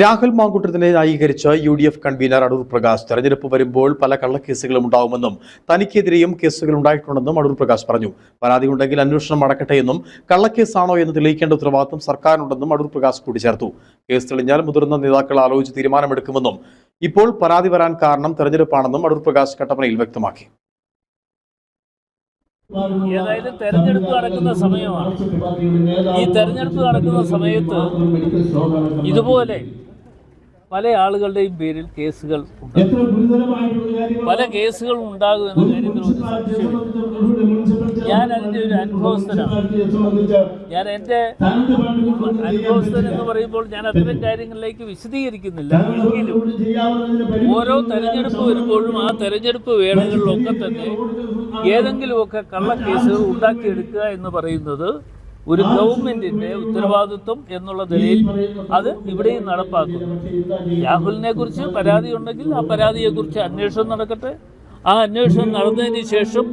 രാഹുൽ മാങ്കുട്ടത്തിനെ ന്യായീകരിച്ച് U D F convener Adoor Prakash. തെരഞ്ഞെടുപ്പ് വരുമ്പോൾ പല കള്ളക്കേസുകളും ഉണ്ടാവുമെന്നും തനിക്കെതിരെയും കേസുകൾ ഉണ്ടായിട്ടുണ്ടെന്നും അടൂർ പ്രകാശ് പറഞ്ഞു. പരാതി ഉണ്ടെങ്കിൽ അന്വേഷണം നടക്കട്ടെ എന്നും കള്ളക്കേസാണോ എന്ന് തെളിയിക്കേണ്ട ഉത്തരവാദിത്വം സർക്കാരിനുണ്ടെന്നും അടൂർ പ്രകാശ് കൂട്ടിച്ചേർത്തു. കേസ് തെളിഞ്ഞാൽ മുതിർന്ന നേതാക്കൾ ആലോചിച്ച് തീരുമാനമെടുക്കുമെന്നും ഇപ്പോൾ പരാതി വരാൻ കാരണം തെരഞ്ഞെടുപ്പാണെന്നും അടൂർ പ്രകാശ് കട്ടപ്പനയിൽ വ്യക്തമാക്കി. ഏതായാലും തെരഞ്ഞെടുപ്പ് നടക്കുന്ന സമയമാണ്. ഈ തെരഞ്ഞെടുപ്പ് നടക്കുന്ന സമയത്ത് ഇതുപോലെ പല ആളുകളുടെയും പേരിൽ കേസുകൾ പല കേസുകൾ ഉണ്ടാകും എന്ന കാര്യത്തിൽ ഒരു സംശയമില്ല ഞാൻ അതിന്റെ ഒരു അനുഭവസ്ഥനാണ് ഞാൻ എന്റെ അനുഭവസ്ഥൻ എന്ന് പറയുമ്പോൾ ഞാൻ അത്തരം കാര്യങ്ങളിലേക്ക് വിശദീകരിക്കുന്നില്ല. എങ്കിലും ഓരോ തെരഞ്ഞെടുപ്പ് വരുമ്പോഴും ആ തെരഞ്ഞെടുപ്പ് വേളകളിലൊക്കെ തന്നെ ഏതെങ്കിലുമൊക്കെ കള്ളക്കേസുകൾ ഉണ്ടാക്കിയെടുക്കുക എന്ന് പറയുന്നത് ഒരു ഗവൺമെന്റിന്റെ ഉത്തരവാദിത്വം എന്നുള്ള നിലയിൽ അത് ഇവിടെയും നടപ്പാക്കുന്നു. രാഹുലിനെ കുറിച്ച് പരാതി ഉണ്ടെങ്കിൽ ആ പരാതിയെക്കുറിച്ച് അന്വേഷണം നടക്കട്ടെ. ആ അന്വേഷണം നടന്നതിന് ശേഷം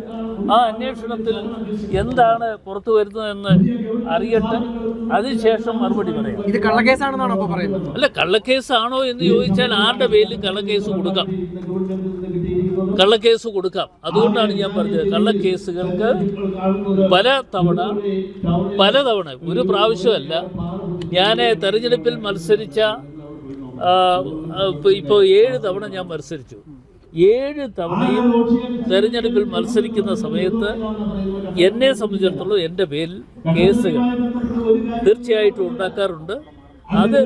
ആ അന്വേഷണത്തിൽ എന്താണ് പുറത്തു വരുന്നതെന്ന് അറിയട്ടെ. അതിനുശേഷം മറുപടി പറയാം. ഇത് കള്ളക്കേസാണെന്നാണോ പറയുന്നത്? അല്ല കള്ളക്കേസാണോ എന്ന് ചോദിച്ചാൽ ആരുടെ പേരിൽ കള്ളക്കേസ് കൊടുക്കാം. കള്ളക്കേസ് കൊടുക്കാം. അതുകൊണ്ടാണ് ഞാൻ പറഞ്ഞത് കള്ളക്കേസുകൾക്ക് പല തവണ പല തവണ ഒരു പ്രാവശ്യമല്ല ഞാൻ തെരഞ്ഞെടുപ്പിൽ മത്സരിച്ച ഇപ്പോൾ ഏഴ് തവണ ഞാൻ മത്സരിച്ചു. ഏഴ് തവണയും തെരഞ്ഞെടുപ്പിൽ മത്സരിക്കുന്ന സമയത്ത് എന്നെ സംബന്ധിച്ചിടത്തോളം എന്റെ പേരിൽ കേസുകൾ തീർച്ചയായിട്ടും ഉണ്ടാക്കാറുണ്ട്. അത്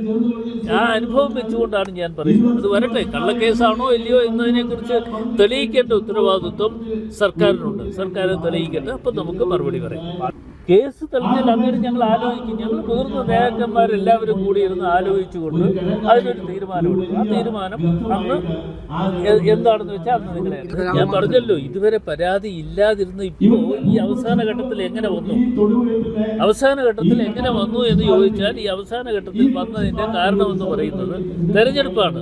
ആ അനുഭവം വെച്ചുകൊണ്ടാണ് ഞാൻ പറയുന്നത്. അത് വരട്ടെ കള്ളക്കേസാണോ ഇല്ലയോ എന്നതിനെക്കുറിച്ച് തെളിയിക്കേണ്ട ഉത്തരവാദിത്വം സർക്കാരിനുണ്ട്. സർക്കാരെ തെളിയിക്കട്ടെ അപ്പം നമുക്ക് മറുപടി പറയാം. കേസ് തെളിഞ്ഞാൽ അന്നേരം ഞങ്ങൾ ആലോചിക്കും. ഞങ്ങൾ മുതിർന്ന നേതാക്കന്മാരെല്ലാവരും കൂടി ഇരുന്ന് ആലോചിച്ചുകൊണ്ട് അതിനൊരു തീരുമാനമെടുക്കും ആ തീരുമാനം അന്ന് എന്താണെന്ന് വെച്ചാൽ അന്ന് നിങ്ങളെ ഞാൻ പറഞ്ഞല്ലോ ഇതുവരെ പരാതി ഇല്ലാതിരുന്ന ഇപ്പോൾ ഈ അവസാന ഘട്ടത്തിൽ എങ്ങനെ വന്നു? അവസാന ഘട്ടത്തിൽ എങ്ങനെ വന്നു എന്ന് ചോദിച്ചാൽ ഈ അവസാന ഘട്ടത്തിൽ വന്നതിന്റെ കാരണമെന്ന് പറയുന്നത് തെരഞ്ഞെടുപ്പാണ്.